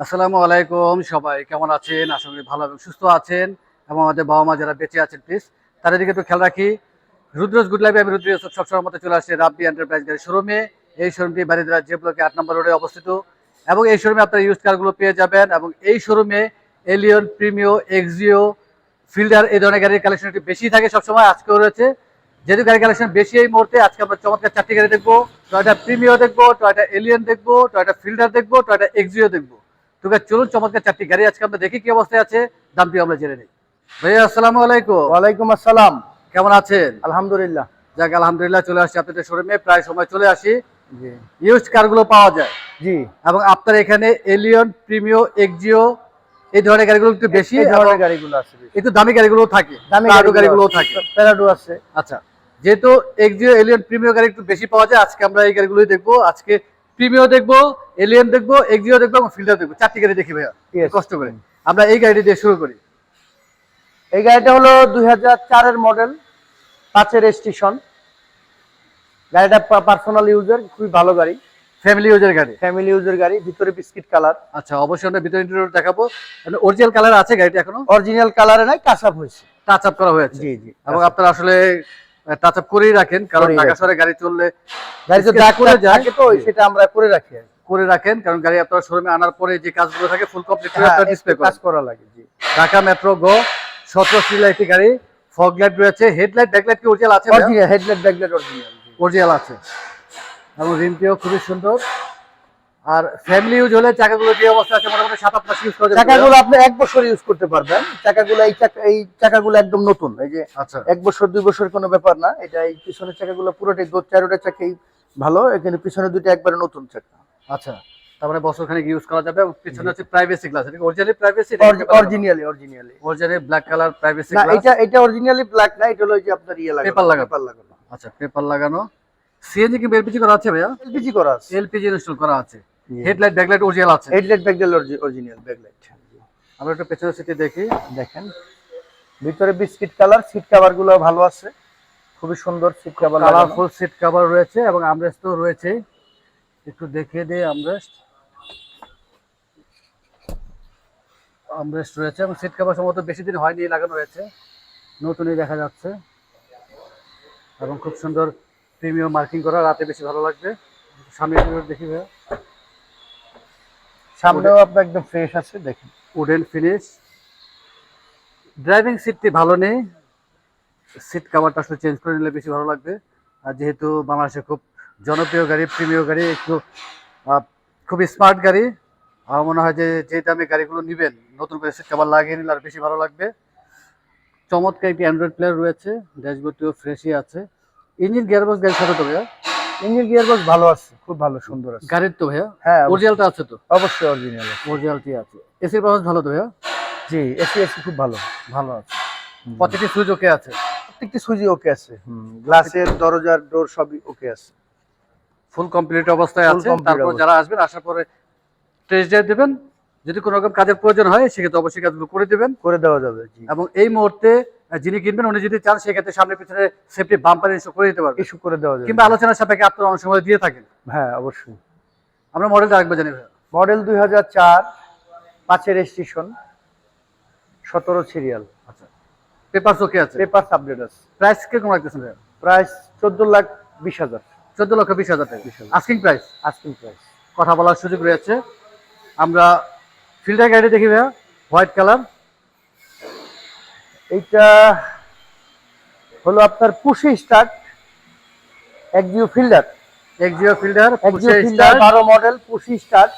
আসসালামু আলাইকুম সবাই, কেমন আছেন? আশা করি ভালো এবং সুস্থ আছেন এবং আমাদের বাবা মা যারা বেঁচে আছেন প্লিজ তাদের দিকে একটু খেয়াল রাখি। রুদ্রজ গুড লাইফে আমি রুদ্র ইউসুফ সবসময় মতো চলে আসছে রাব্বি এন্টারপ্রাইজ গাড়ি শোরুমে এই শোরুমটি বাড়িদারা যে ব্লকে আট নম্বর রোডে অবস্থিত। এবং এই শোরুমে আপনারা ইউজ কারগুলো পেয়ে যাবেন এবং এই শোরুমে এলিয়ন প্রিমিও এক্সিও ফিল্ডার এই ধরনের গাড়ির কালেকশন একটু বেশি থাকে সবসময়, আজকেও রয়েছে। যেহেতু গাড়ি কালেকশন বেশি এই মুহূর্তে, আজকে আমরা চমৎকার চারটি গাড়ি দেখব। টয়টা প্রিমিও দেখব টয়টা এলিয়ন দেখব টয়টা ফিল্ডার দেখব টয়টা এক্সিও দেখব। তো চলুন চমৎকার চারটি গাড়ি আজকে আমরা দেখি কি অবস্থায় আছে দামটি আমরা জেনে নিই। ভাইয়া আসসালামু আলাইকুম। ওয়ালাইকুম আসসালাম। কেমন আছেন? আলহামদুলিল্লাহ। যাক আলহামদুলিল্লাহ চলে আসছি আপনাদের শোরুমে প্রায় সময় চলে আসি। ইউজ কারগুলো পাওয়া যায়। জি। এবং আপনার এখানে এলিয়ন প্রিমিও এক্সিও এই ধরনের গাড়িগুলো একটু বেশি ধরনের গাড়িগুলো আছে একটু দামি গাড়িগুলো থাকে দামি গাড়িগুলো থাকে। প্যারাডো আছে। আচ্ছা যেহেতু এক্সিও এলিয়ন প্রিমিও গাড়ি একটু বেশি পাওয়া যায় আজকে আমরা এই গাড়িগুলোই দেখব। আজকে প্রিমিও দেখব এলিয়ন দেখব এক্সিও দেখব এবং ফিল্ডার দেখব। চারটি গাড়ি দেখি ভাইয়া কষ্ট করে। আমরা এই গাড়িটি দিয়ে শুরু করি। এই গাড়িটা হলো দুই হাজার চারের মডেল পাঁচের স্টেশন গাড়িটা পার্সোনাল ইউজার খুবই ভালো গাড়ি। ফ্যামিলি ইউজের গাড়ি। ফ্যামিলি ইউজার গাড়ি ভিতরে বিস্কিট কালার আচ্ছা অবশ্যই আমরা ভিতরে ইন্টেরিয়র দেখাবো। অরিজিনাল কালার আছে গাড়িটা এখনও? অরিজিনাল কালারে নাই কাঁচাপ হয়েছে। টাচ আপ করা হয়েছে। জি জি এবং আপনারা আসলে টাচ আপ করেই রাখেন কারণ ঢাকা শহরে গাড়ি চললে গাড়ি তো দাগ করে করে যায়। তো সেটা আমরা করে রাখি করে রাখেন কারণ গাড়ি আপনার শোরুমে আনার পরে যে কাজগুলো থাকে ফুল কমপ্লিট করে হ্যাঁ, ডিসপ্লে কাজ করা লাগে জি। ঢাকা মেট্রো গো সতেরো সিল একটি গাড়ি ফগ লাইট রয়েছে হেডলাইট ব্যাকলাইট কি অরিজিনাল আছে original headlight backlight original original আছে। এবং রিমটিও খুবই সুন্দর। আর ফ্যামিলি ইউজ হলে চাকাগুলো যে অবস্থা আছে মোটামুটি সাত আট মাস ইউজ করা যাবে। চাকাগুলো আপনি এক বছর ইউজ করতে পারবেন। চাকাগুলো এই চাকা এই চাকাগুলো একদম নতুন। এই যে আচ্ছা। এক বছর দুই বছর কোনো ব্যাপার না। এটা এই পিছনের চাকাগুলো পুরোটাই দু চারোটা চাকাই ভালো। এখানে পিছনে দুটো একবারে নতুন চাকা। আচ্ছা। তারপরে বছর খানিক ইউজ করা যাবে পিছনে হচ্ছে প্রাইভেসি গ্লাস এটা originally privacy originally originally originally black colour privacy glass এটা এটা অরিজিনালি ব্ল্যাক না এটা হলো যে আপনার ইয়ে লাগানো। Paper লাগানো। পেপার লাগানো। আচ্ছা পেপার লাগানো। সিএনজি কি এলপিজি করা আছে ভাইয়া? এলপিজি করা আছে। এলপিজি ইনস্টল করা আছে। হেডলাইট ব্যাকলাইট অরিজিনাল আছে। হেডলাইট ব্যাকলাইট অরিজিনাল ব্যাকলাইট আমরা একটু পেছনের সিটে দেখি। দেখেন। ভিতরে বিস্কিট কালার সিট কভারগুলো ভালো আছে। খুবই সুন্দর seat cover colourful seat cover রয়েছে এবং আমরেস্ট তো রয়েছে একটু দেখিয়ে দিই আমরেস্ট আমরেস্ট রয়েছে এবং সিট কভার সম্ভবত বেশি দিন হয়নি লাগানো রয়েছে। নতুনই দেখা যাচ্ছে। এবং খুব সুন্দর প্রিমিয়াম মার্কিং করা রাতে বেশি ভালো লাগবে। সামনে দেখি ভাইয়া। সামনেও আপনার একদম ফ্রেশ আছে, দেখেন। উডেন ফিনিশ ড্রাইভিং সিটটি ভালো নেই। সিট কাভারটা আসলে চেঞ্জ করে নিলে বেশি ভালো লাগবে। আর যেহেতু বাংলাদেশে খুব জনপ্রিয় গাড়ি প্রিমিয় গাড়ি, একটু খুব স্মার্ট গাড়ি, আমার মনে হয় যে যে দামে গাড়িগুলো নেবেন, নতুন করে সিট কাভার লাগিয়ে নিলে আর বেশি ভালো লাগবে। চমৎকার একটি অ্যান্ড্রয়েড প্লেয়ার রয়েছে ড্যাশবোর্ডটিও ফ্রেশই আছে। ইঞ্জিন গিয়ারবক্স গাড়ি ছোটো তো ভাইয়া? ইঞ্জিন গিয়ার বক্স ভালো আছে খুব ভালো সুন্দর আছে। গাড়ির তো ভাইয়া? হ্যাঁ অরিজিনালটা আছে তো? অবশ্যই অরিজিনাল অরিজিনালটি আছে। এসির ভালো তো ভাইয়া? জি এসি এসি খুব ভালো ভালো আছে। প্রতিটি সুইচ ওকে আছে? প্রত্যেকটি সুইজি ওকে আছে গ্লাসের দরজার ডোর সবই ওকে আছে। ফুল কমপ্লিট অবস্থায় আছে তারপর যারা আসবেন আসার পরে টেস্ট ড্রাইভ দেবেন। যদি কোনো রকম কাজের প্রয়োজন হয় সেক্ষেত্রে অবশ্যই কাজগুলো করে দেবেন। করে দেওয়া যাবে জি। এবং এই মুহূর্তে যিনি কিনবেন উনি যদি চান সেক্ষেত্রে সামনে পিছনে সেফটি বাম্পার ইস্যু করে দিতে পারবেন ইস্যু করে দেওয়া যাবে। কিংবা আলোচনার সাপেক্ষে আপনারা অনেক সময় দিয়ে থাকেন। হ্যাঁ অবশ্যই। আমরা মডেলটা আরেকবার জানি মডেল দুই হাজার চার পাঁচের স্টেশন সতেরো সিরিয়াল আচ্ছা। পেপারস ওকে আছে? পেপার আপডেট আছে। প্রাইস কে কীরকম রাখতেছেন প্রাইস চোদ্দ লাখ বিশ হাজার। চোদ্দ লক্ষ বিশ হাজার টাকা। 20,000 আস্কিং প্রাইস আস্কিং প্রাইস কথা বলার সুযোগ রয়েছে। আমরা ফিল্টার গাড়ি দেখি ভাইয়া। হোয়াইট কালার এইটা হলো আপনার push start Axio fielder. Axio fielder Axio fielder বারো মডেল পুশি স্টার্ট।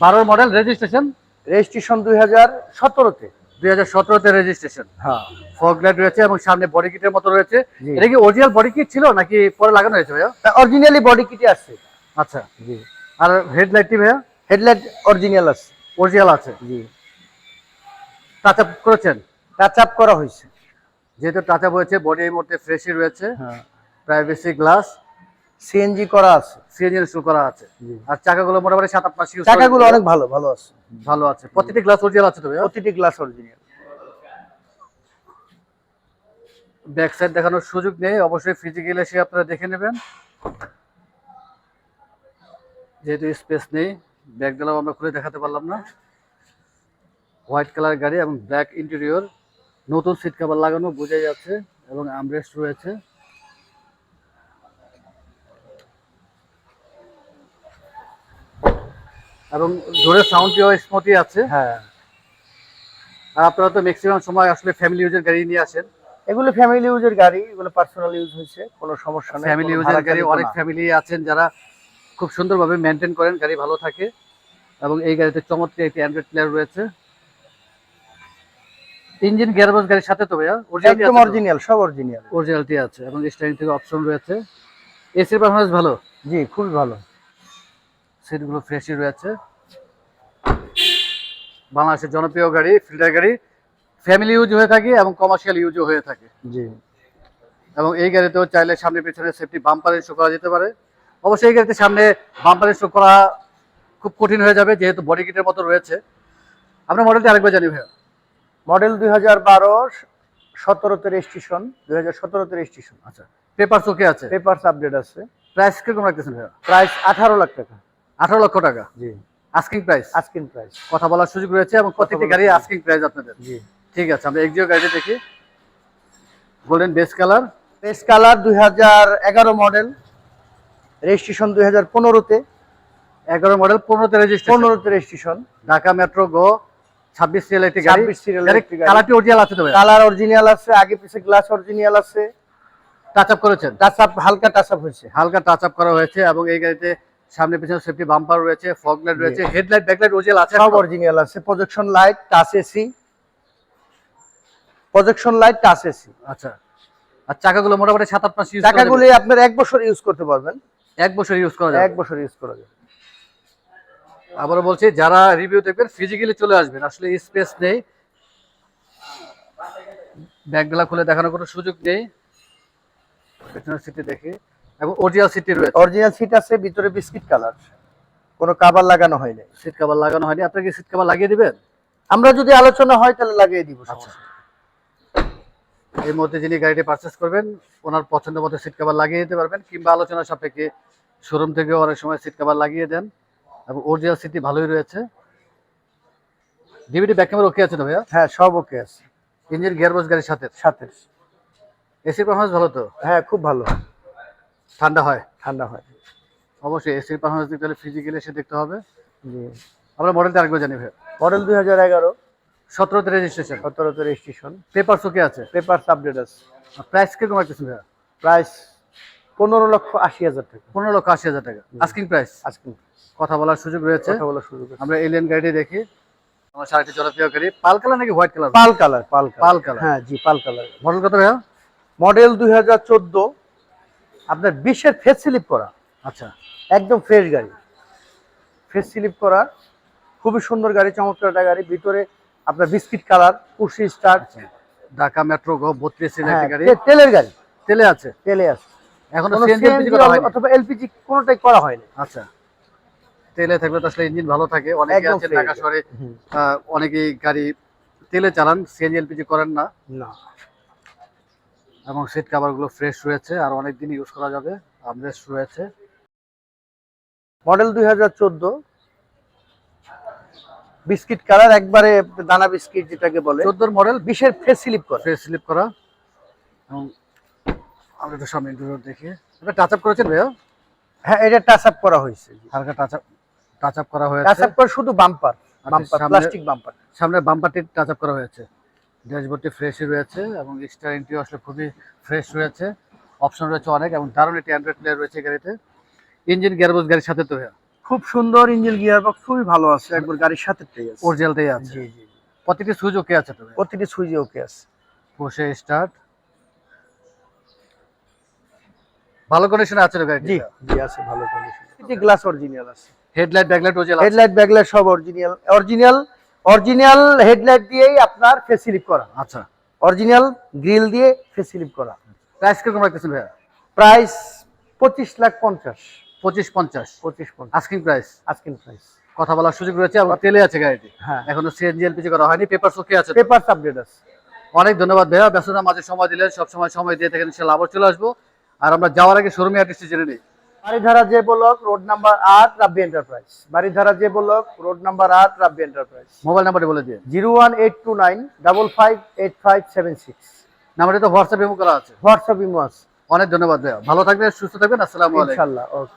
বারোর মডেল রেজিস্ট্রেশন? রেজিস্ট্রেশন দুই হাজার সতেরোতে। দুই হাজার সতেরোতে রেজিস্ট্রেশন। হ্যাঁ। ফগ লাইট রয়েছে এবং সামনে বডি কিটের মতো রয়েছে। এটা কি অরিজিনাল বডি কিট ছিল নাকি পরে লাগানো হয়েছে ভাইয়া? অরিজিনালি বডি কিটে আছে। আচ্ছা। জি। আর হেডলাইটটি ভাইয়া? হেডলাইট অরিজিনাল আছে। অরিজিনাল আছে। জি। টাচ আপ করেছেন? টাচ আপ করা হয়েছে। যেহেতু টাচ আপ হয়েছে বডি এই মুহূর্তে ফ্রেশই রয়েছে। প্রাইভেসি গ্লাস সিএনজি করা আছে সিএনজি ইনস্টল করা আছে। আর চাকাগুলো মোটামুটি সাত আট মাস চাকাগুলো অনেক ভালো ভালো আছে। ভালো আছে। প্রতিটি গ্লাস অরিজিনাল আছে তো ভাইয়া? প্রতিটি গ্লাস অরিজিনাল ব্যাক সাইড দেখানোর সুযোগ নেই অবশ্যই ফিজিক্যাল এসে আপনারা দেখে নেবেন। যেহেতু স্পেস নেই ব্যাগগুলো আমরা খুলে দেখাতে পারলাম না। হোয়াইট কালার গাড়ি এবং ব্ল্যাক ইন্টেরিয়র। নতুন সিট কাভার লাগানো বোঝাই যাচ্ছে এবং আমরেস্ট রয়েছে। এবং জোরে সাউন্ডটিও স্মুথই আছে। হ্যাঁ। আর আপনারা তো ম্যাক্সিমাম সময় আসলে ফ্যামিলি ইউজের গাড়ি নিয়ে আসেন। এগুলো ফ্যামিলি ইউজের গাড়ি এগুলো পার্সোনাল ইউজ হয়েছে কোনো সমস্যা নেই ফ্যামিলি ইউজের গাড়ি অনেক ফ্যামিলি আছেন যারা খুব সুন্দরভাবে মেনটেন করেন গাড়ি ভালো থাকে। এবং এই গাড়িতে চমৎকার একটি অ্যান্ড্রয়েড প্লেয়ার রয়েছে। ইঞ্জিন গিয়ারবক্স গাড়ির সাথে তো ভাইয়া? একদম অরিজিনাল সব অরিজিনাল অরিজিনালিটি আছে এবং স্টারিং থেকে অপশন রয়েছে। এসির পারফরমেন্স ভালো? জি খুব ভালো। সিটগুলো ফ্রেশই রয়েছে। বাংলাদেশের জনপ্রিয় গাড়ি ফিল্টার গাড়ি ফ্যামিলি ইউজ হয়ে থাকে এবং কমার্শিয়াল ইউজও হয়ে থাকে। জি। এবং এই গাড়িতেও চাইলে সামনে পেছনে সেফটি বাম্পার ইনস্টল করা যেতে পারে। অবশ্যই এই গাড়িতে সামনে বাম্পার ইনস্টল করা খুব কঠিন হয়ে যাবে যেহেতু বডি কিটের মতো রয়েছে। আমরা মডেলটি আরেকবার জানি ভাইয়া। মডেল দুই হাজার বারো সতেরোতে রেজিস্ট্রেশন দুই হাজার সতেরোতে রেজিস্ট্রেশন আচ্ছা পেপার চোখে আছে? পেপারস আপডেট আছে। প্রাইস কীরকম রাখতেছেন ভাইয়া? প্রাইস আঠারো লাখ টাকা। আঠারো লক্ষ টাকা? জি। আস্কিং প্রাইস আস্কিন প্রাইস কথা বলার সুযোগ রয়েছে এবং প্রত্যেকটি গাড়ি। আস্কিং প্রাইস আপনাদের। জি। ঠিক আছে আমরা এক্সিও গাড়িটি দেখি। Golden base colour pace colour দুই হাজার এগারো মডেল রেজিস্ট্রেশন দুই হাজার পনেরোতে। এগারো মডেল পনেরোতে রেজিস্ট্রেশন পনেরোতে রেজিস্ট্রেশন ঢাকা মেট্রো গো ছাব্বিশ সিএল একটি গাড়ি। 26 serial গাড়ি একটি গাড়ি। কালারটি অরিজিনাল আছে তো কালার অরিজিনাল আছে আগে পিছে গ্লাস অরিজিনাল আছে। টাচ আপ করেছেন? টাচ আপ হালকা টাচ আপ হয়েছে। হালকা টাচ আপ করা হয়েছে এবং এই গাড়িতে সামনে পিছনে সেফটি বাম্পার রয়েছে ফগ লাইট রয়েছে হেডলাইট ব্যাকলাইট ওজেল আছে সব অরিজিনাল আছে। Projection light touch AC projection light touch AC আচ্ছা। আর চাকাগুলো মোটামুটি সাত আট মাস ইউজ আপনার এক বছর ইউজ করতে পারবেন। এক বছর ইউজ করা যাবে। এক বছর ইউজ করা যাবে। আবারও বলছি যারা রিভিউ দেখবেন ফিজিক্যালি চলে আসবেন। আসলে স্পেস নেই। ব্যাগগুলা খুলে দেখানোর কোনো সুযোগ নেই। পেছনের সিটে দেখি। এবং অরিজিনাল সিটটি রয়েছে। অরিজিনাল সিট আছে ভিতরে বিস্কিট কালার কোনো কাভার লাগানো হয়নি সিট কভার লাগানো হয়নি। আপনাকে সিট কভার লাগিয়ে দিবেন? আমরা যদি আলোচনা হয় তাহলে লাগিয়ে দিব আচ্ছা। এই মধ্যে যিনি গাড়িটি পারচেস করবেন ওনার পছন্দ মতো সিট কভার লাগিয়ে দিতে পারবেন কিংবা আলোচনা সাপেক্ষে শোরুম থেকে অনেক সময় সিট কভার লাগিয়ে দেন। এবং অরিজিনাল সিটটি ভালোই রয়েছে। ডিভিডি ব্যাক ক্যামেরা ওকে আছে তো ভাইয়া? হ্যাঁ সব ওকে আছে। ইঞ্জিন গিয়ারবক্স গাড়ির সাথে? সাথে। এসির পারফরমেন্স ভালো তো? হ্যাঁ খুব ভালো। ঠান্ডা হয়? ঠান্ডা হয়। অবশ্যই এসির পারফরমেন্স দেখতে হলে ফিজিক্যালি এসে দেখতে হবে। জি। আমরা মডেলটা আরেকবার জানি ভাইয়া। মডেল দুই হাজার এগারো। সতেরোতে রেজিস্ট্রেশন সতেরোতে রেজিস্ট্রেশন পেপার ওকে আছে? পেপারস আপডেট আছে। প্রাইস কীরকম রাখতেছেন ভাইয়া? প্রাইস পনেরো লক্ষ আশি হাজার টাকা। পনেরো লক্ষ আশি হাজার টাকা। আস্কিং প্রাইস আজকে কথা বলার সুযোগ রয়েছে। কথা বলা শুরু করছি আমরা এলিয়ান গাড়িটি দেখি। আমার সারাটি জনপ্রিয় গাড়ি। পাল কালার নাকি হোয়াইট কালার? পাল কালার পাল পাল কালার। হ্যাঁ জি পাল কালার। মডেল কত ভাইয়া? মডেল দুই হাজার চোদ্দ। আপনার বিশের ফেস স্লিপ করা। আচ্ছা। একদম ফ্রেশ গাড়ি। ফেস স্লিপ করা। খুবই সুন্দর গাড়ি চমৎকার একটা গাড়ি। ভিতরে আপনার biscuit colour push start Dhaka metro গো বত্রিশ হ্যাঁ, গাড়ি। তেলের গাড়ি। তেলে আছে? তেলে আছে। এখন অথবা এলপিজি কোনোটাই করা হয়নি। আচ্ছা। তেলে থাকলে তো আসলে ইঞ্জিন ভালো থাকে। অনেকে আছে। ঢাকা শহরে আহ, অনেকেই গাড়ি তেলে চালান সিএনজি এলপিজি করেন না। না। এবং সিট কাভারগুলো ফ্রেশ রয়েছে আর অনেক দিন ইউজ করা যাবে আমরেস্ট রয়েছে। মডেল দুই হাজার চোদ্দ বিস্কিট কালার একবারে দানা বিস্কিট যেটাকে বলে। চোদ্দোর মডেল। বিশের ফেস স্লিপ করা। ফ্রেশ স্লিপ করা। এবং আমরা একটু সামনে ইন্টারভিউ দেখি। এটা টাচ আপ করেছেন ভাইয়া? হ্যাঁ এটা টাচ আপ করা হয়েছে। হালকা টাচ আপ টাচ আপ করা টাচ আপ করে শুধু বাম্পার বাম্পার প্লাস্টিক বাম্পার সামনে বাম্পারটি টাচ আপ করা হয়েছে। ড্যাশবোর্ডটি ফ্রেশই রয়েছে এবং স্টারিংটিও আসলে খুবই ফ্রেশ রয়েছে। অপশন রয়েছে অনেক এবং দারুণ একটি অ্যান্ড্রয়েড প্লেয়ার রয়েছে গাড়িতে। ইঞ্জিন গিয়ারবক্স গাড়ির সাথে তো খুব সুন্দর ইঞ্জিন গিয়ার বক্স খুবই ভালো আছে একবার গাড়ির সাথে অরিজিনালটাই আছে। জি জি প্রতিটি সুইচ ওকে আছে তো প্রতিটি সুইচে ওকে আছে। বসে স্টার্ট ভালো কন্ডিশনে আছে তো গাড়িটি? জি জি আছে ভালো কন্ডিশন এটি গ্লাস অরিজিনাল আছে। হেডলাইট ব্যাকলাইট ওজেল আছে। হেডলাইট ব্যাকলাইট সব অরিজিনাল অরিজিনাল অরিজিনাল হেডলাইট দিয়েই আপনার ফেস স্লিপ করা। আচ্ছা। অরিজিনাল গ্রিল দিয়ে ফেস স্লিপ করা। প্রাইস কীরকম রাখতেছেন ভাইয়া? প্রাইস পঁচিশ লাখ পঞ্চাশ। পঁচিশ পঞ্চাশ। পঁচিশ পঞ্চাশ। আস্কিং প্রাইস আজকের প্রাইস কথা বলার সুযোগ রয়েছে এবং তেলে আছে গাড়িটি। হ্যাঁ। এখনও সিএনজি এলপিজি করা হয়নি পেপার ওকে আছে? পেপার আপডেট আছে। অনেক ধন্যবাদ ভাইয়া। ব্যস্ততার মাঝে সময় দিলেন সব সময় সময় দিয়ে থাকেন ইনশাল্লাহ আবার চলে আসব। আর আমরা যাওয়ার আগে শোরুমে অ্যাড্রেসটি জেনে নিই। বাড়িধারা যে ব্লক রোড নাম্বার আট রাব্বি এন্টারপ্রাইজ। বাড়িধারা যে ব্লক রোড নাম্বার আট রাব্বি এন্টারপ্রাইজ। মোবাইল নাম্বারটি বলে দিয়ে zero one eight two nine double five eight five seven six. নাম্বারটা তো হোয়াটসঅ্যাপ ইমো করা আছে। হোয়াটসঅ্যাপ ইমো আছে। অনেক ধন্যবাদ ভাইয়া। ভালো থাকবেন সুস্থ থাকবেন। আসসালামু আলাইকুম। ইনশাআল্লাহ ওকে।